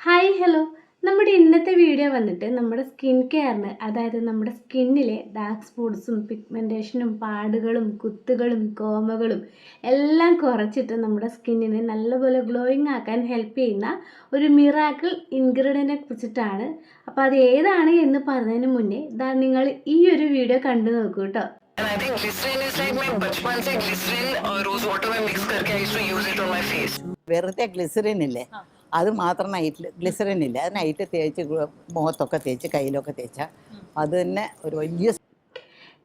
Hi hello നമ്മുടെ ഇന്നത്തെ video വന്നിട്ട് നമ്മുടെ സ്കിൻ കെയറിന് അതായത് നമ്മുടെ സ്കിന്നിലെ ഡാർക്ക് സ്പോട്ട്സും പിഗ്മെൻറ്റേഷനും പാടുകളും കുത്തുകളും കോമകളും എല്ലാം കുറച്ചിട്ട് നമ്മുടെ സ്കിന്നിനെ നല്ലപോലെ ഗ്ലോയിങ് ആക്കാൻ ഹെൽപ്പ് ചെയ്യുന്ന ഒരു മിറാക്കിൾ ഇൻഗ്രീഡിയൻറ്റിനെ കുറിച്ചിട്ടാണ് അപ്പോൾ അത് ഏതാണ് എന്ന് പറഞ്ഞതിന് മുന്നേ ദാ നിങ്ങൾ ഈ ഒരു വീഡിയോ കണ്ടു നോക്കൂ കേട്ടോ And I think glycerin is like मैं बचपन से glycerin और रोज वाटर में मिक्स करके I to use it on my face വെറുതെ ഗ്ലിസറിൻ ഇല്ലേ അത് മാത്രം നൈറ്റിൽ ഗ്ലിസറിൻ ഇല്ല. അത് നൈറ്റ് തേച്ച് മുഖത്തൊക്കെ തേച്ച് കയ്യിലൊക്കെ തേച്ചാൽ അത് തന്നെ ഒരു വലിയ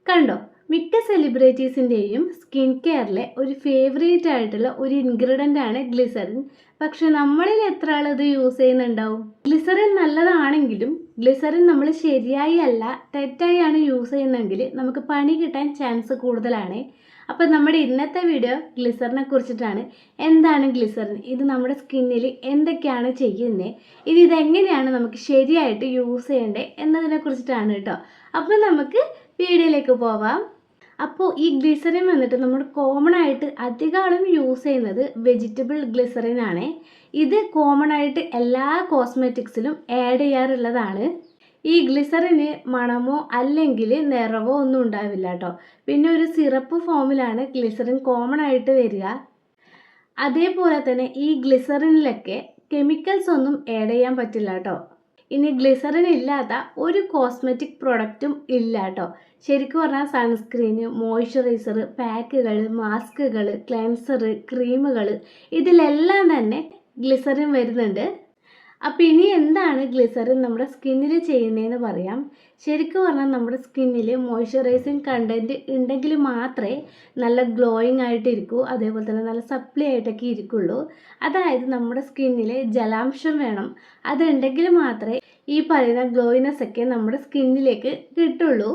കണ്ടോ? മിക്ക സെലിബ്രിറ്റീസിന്റെയും സ്കിൻ കെയറിലെ ഒരു ഫേവറേറ്റ് ആയിട്ടുള്ള ഒരു ഇൻഗ്രീഡിയന്റ് ആണ് ഗ്ലിസറിൻ പക്ഷെ നമ്മളിൽ എത്ര ആൾ ഇത് യൂസ് ചെയ്യുന്നുണ്ടാവും? ഗ്ലിസറിൻ നല്ലതാണെങ്കിലും ഗ്ലിസറിൻ നമ്മൾ ശരിയായി അല്ല തെറ്റായി ആണ് യൂസ് ചെയ്യുന്നതെങ്കിൽ നമുക്ക് പണി കിട്ടാൻ ചാൻസ് കൂടുതലാണ്. അപ്പോൾ നമ്മുടെ ഇന്നത്തെ വീഡിയോ ഗ്ലിസറിനെ കുറിച്ചിട്ടാണ്. എന്താണ് ഗ്ലിസറിൻ ഇത് നമ്മുടെ സ്കിന്നിൽ എന്തൊക്കെയാണ് ചെയ്യുന്നത് ഇത് ഇതെങ്ങനെയാണ് നമുക്ക് ശരിയായിട്ട് യൂസ് ചെയ്യേണ്ടത് എന്നതിനെ കുറിച്ചിട്ടാണ് കേട്ടോ. അപ്പോൾ നമുക്ക് വീഡിയോയിലേക്ക് പോവാം. അപ്പോൾ ഈ ഗ്ലിസറിൻ വന്നിട്ട് നമ്മൾ കോമൺ ആയിട്ട് അധികം യൂസ് ചെയ്യുന്നത് വെജിറ്റബിൾ ഗ്ലിസറിൻ ആണ് ഇത് കോമൺ ആയിട്ട് എല്ലാ കോസ്മെറ്റിക്സിലും ആഡ് ചെയ്യാറുള്ളതാണ്. ഈ ഗ്ലിസറിന് മണമോ അല്ലെങ്കിൽ നിറവോ ഒന്നും ഉണ്ടാവില്ല കേട്ടോ പിന്നെ ഒരു സിറപ്പ് ഫോമിലാണ് ഗ്ലിസറിൻ കോമൺ ആയിട്ട് വരിക. അതേപോലെ തന്നെ ഈ ഗ്ലിസറിനിലൊക്കെ കെമിക്കൽസ് ഒന്നും ആഡ് ചെയ്യാൻ പറ്റില്ല കേട്ടോ ഇനി ഗ്ലിസറിൻ ഇല്ലാത്ത ഒരു കോസ്മെറ്റിക് പ്രൊഡക്റ്റും ഇല്ല കേട്ടോ ശരിക്കും പറഞ്ഞാൽ സൺസ്ക്രീന് മോയ്സ്ചറൈസർ പാക്കുകൾ മാസ്കുകൾ ക്ലെൻസർ ക്രീമുകൾ ഇതിലെല്ലാം തന്നെ ഗ്ലിസറിൻ വരുന്നുണ്ട്. അപ്പോൾ ഇനി എന്താണ് ഗ്ലിസറിൻ നമ്മുടെ സ്കിന്നിൽ ചെയ്യുന്നതെന്ന് പറയാം. ശരിക്കും പറഞ്ഞാൽ നമ്മുടെ സ്കിന്നിൽ മോയ്സ്ചറൈസിങ് കണ്ടന്റ് ഉണ്ടെങ്കിൽ മാത്രമേ നല്ല ഗ്ലോയിങ് ആയിട്ട് ഇരിക്കൂ അതേപോലെ തന്നെ നല്ല സപ്ലി ആയിട്ടൊക്കെ ഇരിക്കുള്ളൂ. അതായത് നമ്മുടെ സ്കിന്നിൽ ജലാംശം വേണം. അതുണ്ടെങ്കിൽ മാത്രമേ ഈ പറയുന്ന ഗ്ലോയിനെസ് ഒക്കെ നമ്മുടെ സ്കിന്നിലേക്ക് കിട്ടുള്ളൂ.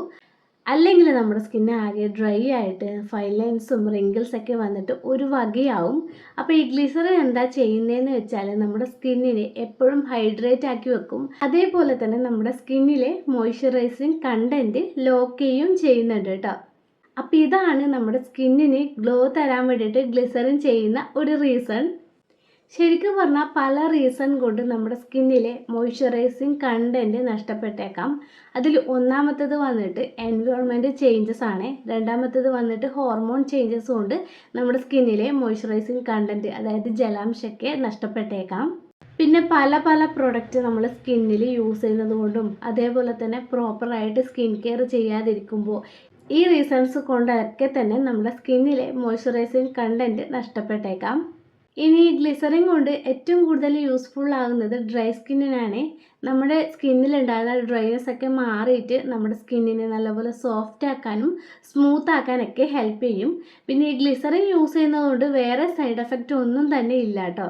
അല്ലെങ്കിൽ നമ്മുടെ സ്കിന്ന് ആകെ ഡ്രൈ ആയിട്ട് ഫൈൻ ലൈൻസും റിങ്കിൾസ് ഒക്കെ വന്നിട്ട് ഒരു വകയാവും. അപ്പോൾ ഈ ഗ്ലിസറിൻ എന്താ ചെയ്യുന്നതെന്ന് വെച്ചാൽ നമ്മുടെ സ്കിന്നിനെ എപ്പോഴും ഹൈഡ്രേറ്റ് ആക്കി വെക്കും. അതേപോലെ തന്നെ നമ്മുടെ സ്കിന്നിലെ മോയ്സ്ചറൈസിങ് കണ്ടന്റ് ലോക്ക് ചെയ്യുകയും ചെയ്യുന്നുണ്ട് കേട്ടോ. അപ്പോൾ ഇതാണ് നമ്മുടെ സ്കിന്നിന് ഗ്ലോ തരാൻ വേണ്ടിയിട്ട് ഗ്ലിസറിൻ ചെയ്യുന്ന ഒരു റീസൺ ശരിക്കും പറഞ്ഞാൽ പല റീസൺ കൊണ്ട് നമ്മുടെ സ്കിന്നിലെ മോയ്സ്ചറൈസിങ് കണ്ടന്റ് നഷ്ടപ്പെട്ടേക്കാം. അതിൽ ഒന്നാമത്തേത് വന്നിട്ട് എൻവയോൺമെന്റ് ചേഞ്ചസ് ആണ്. രണ്ടാമത്തേത് വന്നിട്ട് ഹോർമോൺ ചേഞ്ചസ് കൊണ്ട് നമ്മുടെ സ്കിന്നിലെ മോയ്സ്ചറൈസിങ് കണ്ടന്റ് അതായത് ജലാംശമൊക്കെ നഷ്ടപ്പെട്ടേക്കാം. പിന്നെ പല പല പ്രൊഡക്റ്റ് നമ്മൾ സ്കിന്നിൽ യൂസ് ചെയ്യുന്നത് കൊണ്ടും അതേപോലെ തന്നെ പ്രോപ്പറായിട്ട് സ്കിൻ കെയർ ചെയ്യാതിരിക്കുമ്പോൾ ഈ റീസൺസ് കൊണ്ടൊക്കെ തന്നെ നമ്മുടെ സ്കിന്നിലെ മോയ്സ്ചറൈസിങ് കണ്ടന്റ് നഷ്ടപ്പെട്ടേക്കാം. ഇനി ഗ്ലിസറിൻ കൊണ്ട് ഏറ്റവും കൂടുതൽ യൂസ്ഫുൾ ആകുന്നത് ഡ്രൈ സ്കിന്നിനാണ് നമ്മുടെ സ്കിന്നിലുണ്ടാകുന്ന ഡ്രൈനസ് ഒക്കെ മാറിയിട്ട് നമ്മുടെ സ്കിന്നിനെ നല്ലപോലെ സോഫ്റ്റ് ആക്കാനും സ്മൂത്ത് ആക്കാനൊക്കെ ഹെൽപ്പ് ചെയ്യും. പിന്നെ ഈ ഗ്ലിസറിൻ യൂസ് ചെയ്യുന്നതുകൊണ്ട് വേറെ സൈഡ് എഫക്റ്റ് ഒന്നും തന്നെ ഇല്ല കേട്ടോ.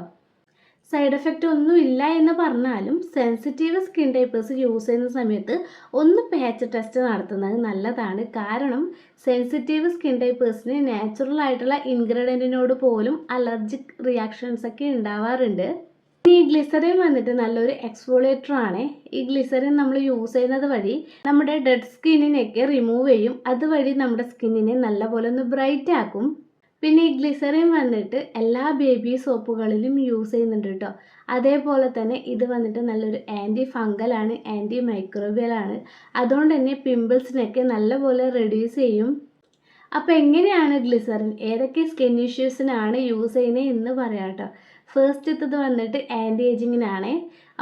സൈഡ് എഫക്റ്റ് ഒന്നും ഇല്ല എന്ന് പറഞ്ഞാലും സെൻസിറ്റീവ് സ്കിൻ ടൈപ്പേഴ്സ് യൂസ് ചെയ്യുന്ന സമയത്ത് ഒന്ന് പാച്ച് ടെസ്റ്റ് നടത്തുന്നത് നല്ലതാണ്. കാരണം സെൻസിറ്റീവ് സ്കിൻ ടൈപ്പേഴ്സിന് നാച്ചുറൽ ആയിട്ടുള്ള ഇൻഗ്രീഡിയന്റിനോട് പോലും അലർജിക് റിയാക്ഷൻസ് ഒക്കെ ഉണ്ടാവാറുണ്ട്. ഈ ഗ്ലിസറിൻ വന്നിട്ട് നല്ലൊരു എക്സ്ഫോളിയേറ്റർ ആണ്. ഈ ഗ്ലിസറിൻ നമ്മൾ യൂസ് ചെയ്യുന്നത് വഴി നമ്മുടെ ഡെഡ് സ്കിന്നിനെയൊക്കെ റിമൂവ് ചെയ്യും. അതുവഴി നമ്മുടെ സ്കിന്നിനെ നല്ലപോലെ ഒന്ന് ബ്രൈറ്റ് ആക്കും. പിന്നെ ഈ ഗ്ലിസറിൻ വന്നിട്ട് എല്ലാ ബേബി സോപ്പുകളിലും യൂസ് ചെയ്യുന്നുണ്ട് കേട്ടോ അതേപോലെ തന്നെ ഇത് വന്നിട്ട് നല്ലൊരു ആന്റി ഫംഗലാണ് ആന്റി മൈക്രോബിയലാണ് അതുകൊണ്ട് തന്നെ പിമ്പിൾസിനൊക്കെ നല്ലപോലെ റെഡ്യൂസ് ചെയ്യും. അപ്പോൾ എങ്ങനെയാണ് ഗ്ലിസറിൻ ഏതൊക്കെ സ്കിൻ ഇഷ്യൂസിനാണ് യൂസ് ചെയ്യുന്നത് എന്ന് പറയാം കേട്ടോ ഫസ്റ്റത്തത് വന്നിട്ട് ആന്റി ഏജിങ്ങിനാണ്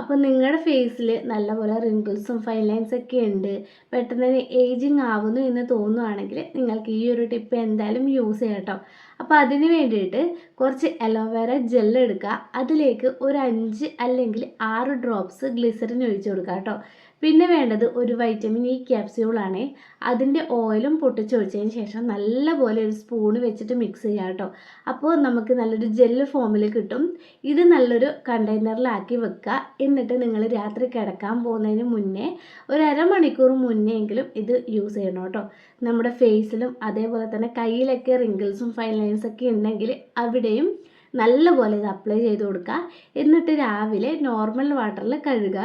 അപ്പോൾ നിങ്ങളുടെ ഫേസിൽ നല്ലപോലെ റിങ്കിൾസും ഫൈൻ ലൈൻസ് ഒക്കെ ഉണ്ട്. പെട്ടെന്ന് തന്നെ ഏജിങ് ആവുന്നു എന്ന് തോന്നുവാണെങ്കിൽ നിങ്ങൾക്ക് ഈ ഒരു ടിപ്പ് എന്തായാലും യൂസ് ചെയ്യാം കേട്ടോ അപ്പോൾ അതിന് വേണ്ടിയിട്ട് കുറച്ച് അലോവേറ ജെൽ എടുക്കുക. അതിലേക്ക് ഒരു അഞ്ച് അല്ലെങ്കിൽ ആറ് ഡ്രോപ്സ് ഗ്ലിസറിൻ ഒഴിച്ചു കൊടുക്കുക കേട്ടോ. പിന്നെ വേണ്ടത് ഒരു വൈറ്റമിൻ ഇ ക്യാപ്സ്യൂളാണ് അതിന്റെ ഓയിലും പൊട്ടിച്ചൊഴിച്ചതിന് ശേഷം നല്ലപോലെ ഒരു സ്പൂണ് വെച്ചിട്ട് മിക്സ് ചെയ്യുക കേട്ടോ. അപ്പോൾ നമുക്ക് നല്ലൊരു ജെല്ല് ഫോമിൽ കിട്ടും. ഇത് നല്ലൊരു കണ്ടെയ്നറിലാക്കി വെക്കുക. എന്നിട്ട് നിങ്ങൾ രാത്രി കിടക്കാൻ പോകുന്നതിന് മുന്നേ ഒരു അരമണിക്കൂർ മുന്നേ എങ്കിലും ഇത് യൂസ് ചെയ്യണം കേട്ടോ. നമ്മുടെ ഫേസിലും അതേപോലെ തന്നെ കയ്യിലൊക്കെ റിങ്കിൾസും ഫൈൻ ലൈൻസ് ഒക്കെ ഉണ്ടെങ്കിൽ അവിടെയും നല്ലപോലെ ഇത് അപ്ലൈ ചെയ്ത് കൊടുക്കുക. എന്നിട്ട് രാവിലെ നോർമൽ വാട്ടറിൽ കഴുകുക.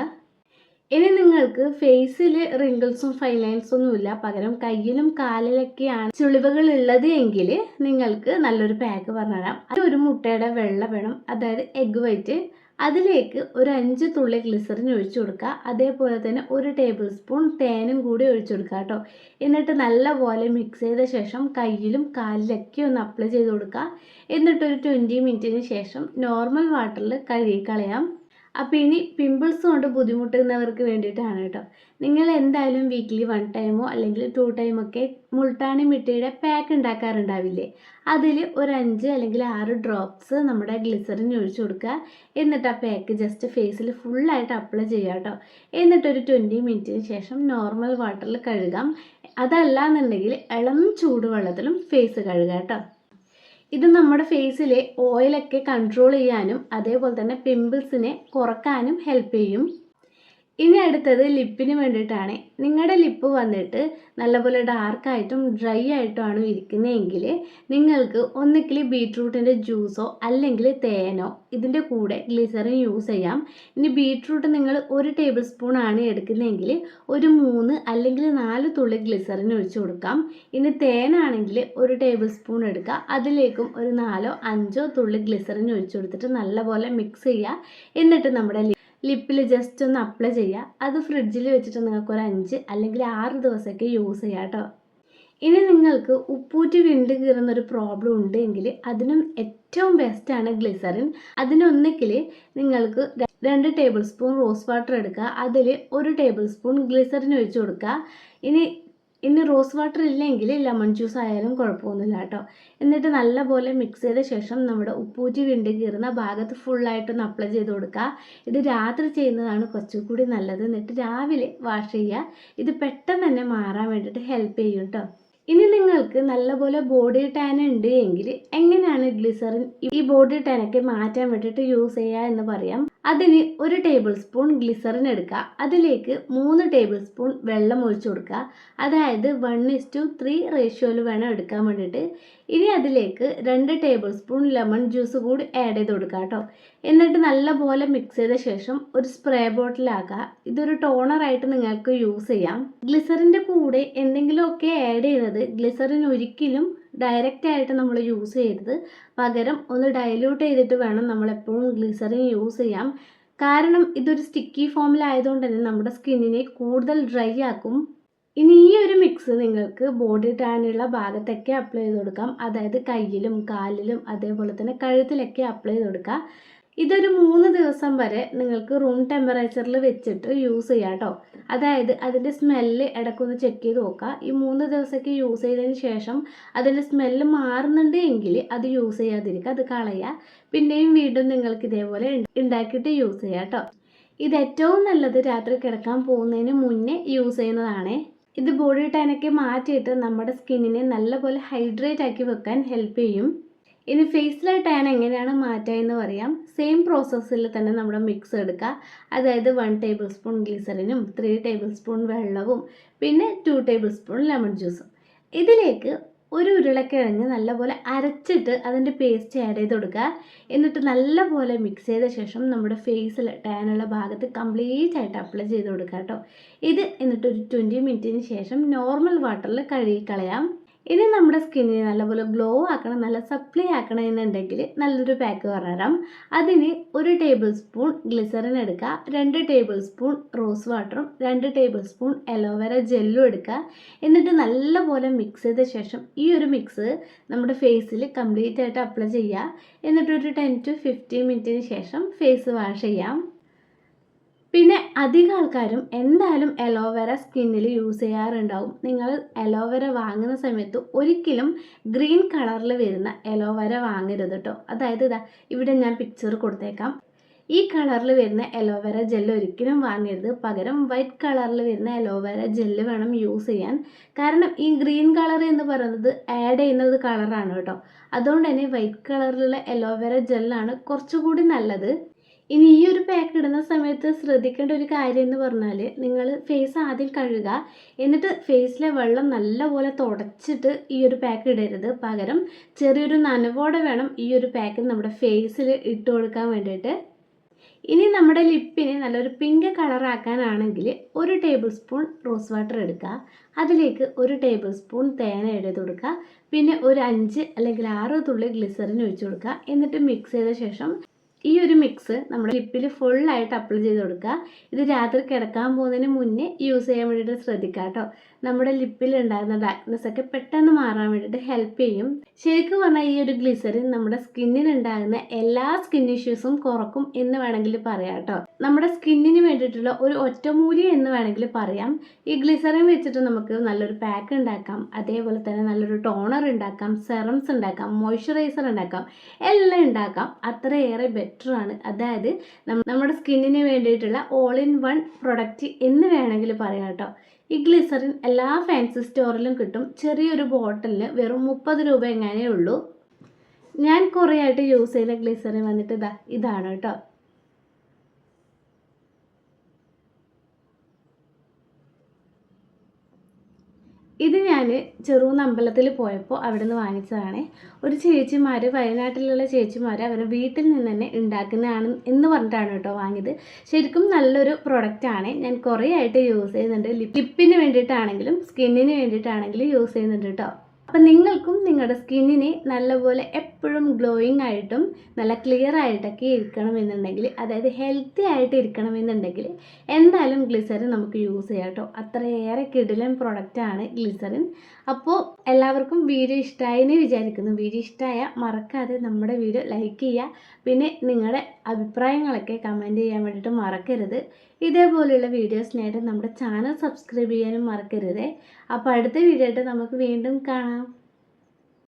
ഇനി നിങ്ങൾക്ക് ഫേസിൽ റിങ്കിൾസും ഫൈൻ ലൈൻസും ഒന്നുമില്ല. പകരം കയ്യിലും കാലിലൊക്കെയാണ് ചുളിവുകൾ ഉള്ളത് എങ്കിൽ നിങ്ങൾക്ക് നല്ലൊരു പാക്ക് പറഞ്ഞുതരാം. അത് ഒരു മുട്ടയുടെ വെള്ള വേണം. അതായത് എഗ് വൈറ്റ് അതിലേക്ക് ഒരു അഞ്ച് തുള്ളി ഗ്ലിസറിൻ ഒഴിച്ചു കൊടുക്കുക. അതേപോലെ തന്നെ ഒരു ടേബിൾ സ്പൂൺ തേനും കൂടി ഒഴിച്ചു കൊടുക്കുക കേട്ടോ. എന്നിട്ട് നല്ലപോലെ മിക്സ് ചെയ്ത ശേഷം കയ്യിലും കാലിലൊക്കെ ഒന്ന് അപ്ലൈ ചെയ്ത് കൊടുക്കുക. എന്നിട്ടൊരു ട്വന്റി മിനിറ്റിന് ശേഷം നോർമൽ വാട്ടറിൽ കഴുകി കളയാം. അപ്പോൾ ഇനി പിമ്പിൾസ് കൊണ്ട് ബുദ്ധിമുട്ടുന്നവർക്ക് വേണ്ടിയിട്ടാണ് കേട്ടോ. നിങ്ങൾ എന്തായാലും വീക്ക്ലി വൺ ടൈമോ അല്ലെങ്കിൽ ടു ടൈമൊക്കെ മുൾട്ടാണി മിട്ടിയുടെ പാക്ക് ഉണ്ടാക്കാറുണ്ടാവില്ലേ? അതിൽ ഒരു അഞ്ച് അല്ലെങ്കിൽ ആറ് ഡ്രോപ്സ് നമ്മുടെ ഗ്ലിസറിൻ ഒഴിച്ചു കൊടുക്കുക. എന്നിട്ട് ആ പാക്ക് ജസ്റ്റ് ഫേസിൽ ഫുള്ളായിട്ട് അപ്ലൈ ചെയ്യുക കേട്ടോ. എന്നിട്ടൊരു ട്വന്റി മിനിറ്റിന് ശേഷം നോർമൽ വാട്ടറിൽ കഴുകാം. അതല്ല എന്നുണ്ടെങ്കിൽ ഇളം ചൂടുവെള്ളത്തിലും ഫേസ് കഴുകാം കേട്ടോ. ഇത് നമ്മുടെ ഫേസിലെ ഓയിലൊക്കെ കൺട്രോൾ ചെയ്യാനും അതേപോലെ തന്നെ പിമ്പിൾസിനെ കുറക്കാനും ഹെൽപ്പ് ചെയ്യും. ഇനി അടുത്തത് ലിപ്പിന് വേണ്ടിയിട്ടാണ്. നിങ്ങളുടെ ലിപ്പ് വന്നിട്ട് നല്ലപോലെ ഡാർക്കായിട്ടും ഡ്രൈ ആയിട്ടുമാണ് ഇരിക്കുന്നതെങ്കിൽ നിങ്ങൾക്ക് ഒന്നുകിൽ ബീട്രൂട്ടിന്റെ ജ്യൂസോ അല്ലെങ്കിൽ തേനോ ഇതിന്റെ കൂടെ ഗ്ലിസറിൻ യൂസ് ചെയ്യാം. ഇനി ബീട്രൂട്ട് നിങ്ങൾ ഒരു ടേബിൾ സ്പൂൺ ആണ് എടുക്കുന്നതെങ്കിൽ ഒരു മൂന്ന് അല്ലെങ്കിൽ നാല് തുള്ളി ഗ്ലിസറിൻ ഒഴിച്ചു കൊടുക്കാം. ഇനി തേനാണെങ്കിൽ ഒരു ടേബിൾ സ്പൂൺ എടുക്കുക. അതിലേക്കും ഒരു നാലോ അഞ്ചോ തുള്ളി ഗ്ലിസറിൻ ഒഴിച്ചു കൊടുത്തിട്ട് നല്ലപോലെ മിക്സ് ചെയ്യുക. എന്നിട്ട് നമ്മുടെ ലിപ്പിൽ ജസ്റ്റ് ഒന്ന് അപ്ലൈ ചെയ്യുക അത് ഫ്രിഡ്ജിൽ വെച്ചിട്ട് നിങ്ങൾക്ക് ഒരു അഞ്ച് അല്ലെങ്കിൽ ആറ് ദിവസമൊക്കെ യൂസ് ചെയ്യാം കേട്ടോ ഇനി നിങ്ങൾക്ക് ഉപ്പൂറ്റി വിണ്ട് കീറുന്ന ഒരു പ്രോബ്ലം ഉണ്ടെങ്കിൽ അതിനും ഏറ്റവും ബെസ്റ്റാണ് ഗ്ലിസറിൻ അതിനൊന്നിക്കിൽ നിങ്ങൾക്ക് രണ്ട് ടേബിൾ സ്പൂൺ റോസ് വാട്ടർ എടുക്കുക. അതിൽ ഒരു ടേബിൾ സ്പൂൺ ഗ്ലിസറിൻ ഒഴിച്ച് കൊടുക്കുക. ഇനി ഇനി റോസ് വാട്ടർ ഇല്ലെങ്കിൽ ലെമൺ ജ്യൂസ് ആയാലും കുഴപ്പമൊന്നുമില്ല കേട്ടോ. എന്നിട്ട് നല്ലപോലെ മിക്സ് ചെയ്ത ശേഷം നമ്മുടെ ഉപ്പൂറ്റി വിണ്ടി കീറുന്ന ഭാഗത്ത് ഫുള്ളായിട്ടൊന്ന് അപ്ലൈ ചെയ്ത് കൊടുക്കുക ഇത് രാത്രി ചെയ്യുന്നതാണ് കുറച്ചുകൂടി നല്ലത്. എന്നിട്ട് രാവിലെ വാഷ് ചെയ്യുക. ഇത് പെട്ടെന്ന് തന്നെ മാറാൻ വേണ്ടിയിട്ട് ഹെൽപ്പ് ചെയ്യും കേട്ടോ. ഇനി നിങ്ങൾക്ക് നല്ലപോലെ ബോഡി ടാൻ ഉണ്ട് എങ്കിൽ എങ്ങനെയാണ് ഗ്ലിസറിൻ ഈ ബോഡി ടാനൊക്കെ മാറ്റാൻ വേണ്ടിയിട്ട് യൂസ് ചെയ്യുക എന്ന് പറയാം. അതിന് ഒരു ടേബിൾ സ്പൂൺ ഗ്ലിസറിൻ എടുക്കുക. അതിലേക്ക് മൂന്ന് ടേബിൾ സ്പൂൺ വെള്ളം ഒഴിച്ചു കൊടുക്കുക. അതായത് വൺ ഇസ് ടു ത്രീ റേഷ്യോയിൽ വേണം എടുക്കാൻ വേണ്ടിയിട്ട്. ഇനി അതിലേക്ക് രണ്ട് ടേബിൾ സ്പൂൺ ലെമൺ ജ്യൂസ് കൂടി ആഡ് ചെയ്ത് കൊടുക്കുക കേട്ടോ. എന്നിട്ട് നല്ലപോലെ മിക്സ് ചെയ്ത ശേഷം ഒരു സ്പ്രേ ബോട്ടിലാക്കുക ഇതൊരു ടോണറായിട്ട് നിങ്ങൾക്ക് യൂസ് ചെയ്യാം. ഗ്ലിസറിന്റെ കൂടെ എന്തെങ്കിലുമൊക്കെ ആഡ് ചെയ്യുന്നത് ഗ്ലിസറിൻ ഒരിക്കലും ഡയറക്റ്റ് ആയിട്ട് നമ്മൾ യൂസ് ചെയ്യരുത്. പകരം ഒന്ന് ഡൈല്യൂട്ട് ചെയ്തിട്ട് വേണം നമ്മൾ എപ്പോഴും ഗ്ലിസറിൻ യൂസ് ചെയ്യാം. കാരണം ഇതൊരു സ്റ്റിക്കി ഫോമിലായതുകൊണ്ട് തന്നെ നമ്മുടെ സ്കിന്നിനെ കൂടുതൽ ഡ്രൈ ആക്കും. ഇനി ഈ ഒരു മിക്സ് നിങ്ങൾക്ക് ബോഡി ടാനുള്ള ഭാഗത്തൊക്കെ അപ്ലൈ ചെയ്ത് കൊടുക്കാം. അതായത് കയ്യിലും കാലിലും അതേപോലെ തന്നെ കഴുത്തിലൊക്കെ അപ്ലൈ ചെയ്ത് കൊടുക്കുക ഇതൊരു മൂന്ന് ദിവസം വരെ നിങ്ങൾക്ക് റൂം ടെമ്പറേച്ചറിൽ വെച്ചിട്ട് യൂസ് ചെയ്യാം കേട്ടോ അതായത് അതിന്റെ സ്മെല്ല് ഇടയ്ക്കൊന്ന് ചെക്ക് ചെയ്ത് നോക്കുക ഈ മൂന്ന് ദിവസമൊക്കെ യൂസ് ചെയ്തതിന് ശേഷം അതിന്റെ സ്മെല്ല് മാറുന്നുണ്ട് എങ്കിൽ അത് യൂസ് ചെയ്യാതിരിക്കുക അത് കളയുക. പിന്നെയും വീണ്ടും നിങ്ങൾക്ക് ഇതേപോലെ ഉണ്ടാക്കിയിട്ട് യൂസ് ചെയ്യാം കേട്ടോ ഇത് ഏറ്റവും നല്ലത് രാത്രി കിടക്കാൻ പോകുന്നതിന് മുന്നേ യൂസ് ചെയ്യുന്നതാണ്. ഇത് ബോഡി ടാനൊക്കെ മാറ്റിയിട്ട് നമ്മുടെ സ്കിന്നിനെ നല്ലപോലെ ഹൈഡ്രേറ്റ് ആക്കി വെക്കാൻ ഹെൽപ്പ് ചെയ്യും. ഇനി ഫേസിലെ ടാൻ എങ്ങനെയാണ് മാറ്റുക എന്ന് പറയാം സെയിം പ്രോസസ്സിൽ തന്നെ നമ്മുടെ മിക്സ് എടുക്കുക. അതായത് വൺ ടേബിൾ സ്പൂൺ ഗ്ലിസറിനും ത്രീ ടേബിൾ സ്പൂൺ വെള്ളവും പിന്നെ ടു ടേബിൾ സ്പൂൺ ലെമൺ ജ്യൂസും ഇതിലേക്ക് ഒരു ഉരുളക്കിഴങ്ങ് നല്ലപോലെ അരച്ചിട്ട് അതിന്റെ പേസ്റ്റ് ആഡ് ചെയ്ത് കൊടുക്കുക. എന്നിട്ട് നല്ലപോലെ മിക്സ് ചെയ്ത ശേഷം നമ്മുടെ ഫേസിൽ ടാനുള്ള ഭാഗത്ത് കംപ്ലീറ്റ് ആയിട്ട് അപ്ലൈ ചെയ്ത് കൊടുക്കുക കേട്ടോ. ഇത് എന്നിട്ട് ഒരു ട്വന്റി മിനിറ്റിന് ശേഷം നോർമൽ വാട്ടറിൽ കഴുകി കളയാം. ഇനി നമ്മുടെ സ്കിന്നിനെ നല്ലപോലെ ഗ്ലോ ആക്കണം നല്ല സപ്ലൈ ആക്കണം എന്നുണ്ടെങ്കിൽ നല്ലൊരു പാക്ക് പറഞ്ഞുതരാം. അതിന് ഒരു ടേബിൾ സ്പൂൺ ഗ്ലിസറിൻ എടുക്കുക രണ്ട് ടേബിൾ സ്പൂൺ റോസ് വാട്ടറും രണ്ട് ടേബിൾ സ്പൂൺ അലോവേര ജെല്ലും എടുക്കുക. എന്നിട്ട് നല്ലപോലെ മിക്സ് ചെയ്ത ശേഷം ഈ ഒരു മിക്സ് നമ്മുടെ ഫേസിൽ കംപ്ലീറ്റ് ആയിട്ട് അപ്ലൈ ചെയ്യുക. എന്നിട്ടൊരു ടെൻ ടു ഫിഫ്റ്റീൻ മിനിറ്റിന് ശേഷം ഫേസ് വാഷ് ചെയ്യാം. പിന്നെ അധികം ആൾക്കാരും എന്തായാലും അലോവേര സ്കിന്നിൽ യൂസ് ചെയ്യാറുണ്ടാവും. നിങ്ങൾ അലോവേര വാങ്ങുന്ന സമയത്ത് ഒരിക്കലും ഗ്രീൻ കളറിൽ വരുന്ന അലോവേര വാങ്ങരുത് കേട്ടോ അതായത് ഇതാ ഇവിടെ ഞാൻ പിക്ചർ കൊടുത്തേക്കാം. ഈ കളറിൽ വരുന്ന അലോവേര ജെല്ല് ഒരിക്കലും വാങ്ങരുത്. പകരം വൈറ്റ് കളറിൽ വരുന്ന അലോവേര ജെല്ല് വേണം യൂസ് ചെയ്യാൻ. കാരണം ഈ ഗ്രീൻ കളർ എന്ന് പറയുന്നത് ആഡ് ചെയ്യുന്നത് കളറാണ് കേട്ടോ അതുകൊണ്ട് തന്നെ വൈറ്റ് കളറിലുള്ള അലോവേര ജെല്ലാണ് കുറച്ചുകൂടി നല്ലത്. ഇനി ഈ ഒരു പാക്ക് ഇടുന്ന സമയത്ത് ശ്രദ്ധിക്കേണ്ട ഒരു കാര്യം എന്ന് പറഞ്ഞാൽ നിങ്ങൾ ഫേസ് ആദ്യം കഴുകുക എന്നിട്ട് ഫേസിലെ വെള്ളം നല്ലപോലെ തുടച്ചിട്ട് ഈ ഒരു പാക്ക് ഇടരുത്. പകരം ചെറിയൊരു നനവോടെ വേണം ഈ ഒരു പാക്ക് നമ്മുടെ ഫേസിൽ ഇട്ട് കൊടുക്കാൻ വേണ്ടിയിട്ട്. ഇനി നമ്മുടെ ലിപ്പിനെ നല്ലൊരു പിങ്ക് കളറാക്കാനാണെങ്കിൽ ഒരു ടേബിൾ സ്പൂൺ റോസ് വാട്ടർ എടുക്കുക. അതിലേക്ക് ഒരു ടേബിൾ സ്പൂൺ തേന എഴുതി കൊടുക്കുക. പിന്നെ ഒരു അഞ്ച് അല്ലെങ്കിൽ ആറ് തുള്ളി ഗ്ലിസറിൻ ഒഴിച്ചു കൊടുക്കുക. എന്നിട്ട് മിക്സ് ചെയ്ത ശേഷം ഈ ഒരു മിക്സ് നമ്മുടെ ലിപ്പിൽ ഫുള്ളായിട്ട് അപ്ലൈ ചെയ്ത് കൊടുക്കുക. ഇത് രാത്രി കിടക്കാൻ പോകുന്നതിന് മുന്നേ യൂസ് ചെയ്യാൻ വേണ്ടിയിട്ട് ശ്രദ്ധിക്കുക കേട്ടോ. നമ്മുടെ ലിപ്പിൽ ഉണ്ടാകുന്ന ഡാർക്ക്നെസ് ഒക്കെ പെട്ടെന്ന് മാറാൻ വേണ്ടിയിട്ട് ഹെൽപ്പ് ചെയ്യും. ശരിക്കും പറഞ്ഞാൽ ഈ ഒരു ഗ്ലിസറിൻ നമ്മുടെ സ്കിന്നിന് ഉണ്ടാകുന്ന എല്ലാ സ്കിൻ ഇഷ്യൂസും കുറക്കും എന്ന് വേണമെങ്കിൽ പറയാം കേട്ടോ. നമ്മുടെ സ്കിന്നിന് വേണ്ടിയിട്ടുള്ള ഒരു ഒറ്റമൂലി എന്ന് വേണമെങ്കിൽ പറയാം. ഈ ഗ്ലിസറിൻ വെച്ചിട്ട് നമുക്ക് നല്ലൊരു പാക്ക് ഉണ്ടാക്കാം. അതേപോലെ തന്നെ നല്ലൊരു ടോണർ ഉണ്ടാക്കാം. സെറംസ് ഉണ്ടാക്കാം. മോയ്സ്ചറൈസർ ഉണ്ടാക്കാം. എല്ലാം ഉണ്ടാക്കാം. അത്രയേറെ ബെറ്റർ ആണ്. അതായത് നമ്മുടെ സ്കിന്നിന് വേണ്ടിയിട്ടുള്ള ഓൾ ഇൻ വൺ പ്രൊഡക്റ്റ് എന്ന് വേണമെങ്കിൽ പറയാം കേട്ടോ. ഈ ഗ്ലിസറിൻ എല്ലാ ഫാൻസി സ്റ്റോറിലും കിട്ടും. ചെറിയൊരു ബോട്ടിലിന് വെറും മുപ്പത് രൂപ എങ്ങനെയുള്ളൂ ഞാൻ കുറേ ആയിട്ട് യൂസ് ചെയ്ത ഗ്ലിസറിൻ വന്നിട്ട് ഇതാ ഇതാണ് കേട്ടോ. ഇത് ഞാൻ ചെറുകുന്ന് അമ്പലത്തിൽ പോയപ്പോൾ അവിടെ നിന്ന് വാങ്ങിച്ചതാണ്. ഒരു ചേച്ചിമാർ വയനാട്ടിലുള്ള ചേച്ചിമാർ അവരുടെ വീട്ടിൽ നിന്ന് തന്നെ ഉണ്ടാക്കുന്നതാണ് എന്ന് പറഞ്ഞിട്ടാണ് കേട്ടോ വാങ്ങിയത്. ശരിക്കും നല്ലൊരു പ്രൊഡക്റ്റാണ് ഞാൻ കുറേ ആയിട്ട് യൂസ് ചെയ്യുന്നുണ്ട്. ലിപ്പിന് വേണ്ടിയിട്ടാണെങ്കിലും സ്കിന്നിന് വേണ്ടിയിട്ടാണെങ്കിലും യൂസ് ചെയ്യുന്നുണ്ട് കേട്ടോ. അപ്പം നിങ്ങൾക്കും നിങ്ങളുടെ സ്കിന്നിനെ നല്ലപോലെ എപ്പോഴും ഗ്ലോയിങ് ആയിട്ടും നല്ല ക്ലിയർ ആയിട്ടൊക്കെ ഇരിക്കണമെന്നുണ്ടെങ്കിൽ അതായത് ഹെൽത്തി ആയിട്ട് ഇരിക്കണമെന്നുണ്ടെങ്കിൽ എന്തായാലും ഗ്ലിസറിൻ നമുക്ക് യൂസ് ചെയ്യാം കേട്ടോ. അത്രയേറെ കിടിലൻ പ്രൊഡക്റ്റാണ് ഗ്ലിസറിൻ അപ്പോൾ എല്ലാവർക്കും വീഡിയോ ഇഷ്ടമായെന്ന് വിചാരിക്കുന്നു. വീഡിയോ ഇഷ്ടമായ മറക്കാതെ നമ്മുടെ വീഡിയോ ലൈക്ക് ചെയ്യുക. പിന്നെ നിങ്ങളുടെ അഭിപ്രായങ്ങളൊക്കെ കമന്റ് ചെയ്യാൻ വേണ്ടിയിട്ട് മറക്കരുത്. ഇതേപോലെയുള്ള വീഡിയോസിനായിട്ട് നമ്മുടെ ചാനൽ സബ്സ്ക്രൈബ് ചെയ്യാനും മറക്കരുത്. അപ്പോൾ അടുത്ത വീഡിയോ ആയിട്ട് നമുക്ക് വീണ്ടും കാണാം.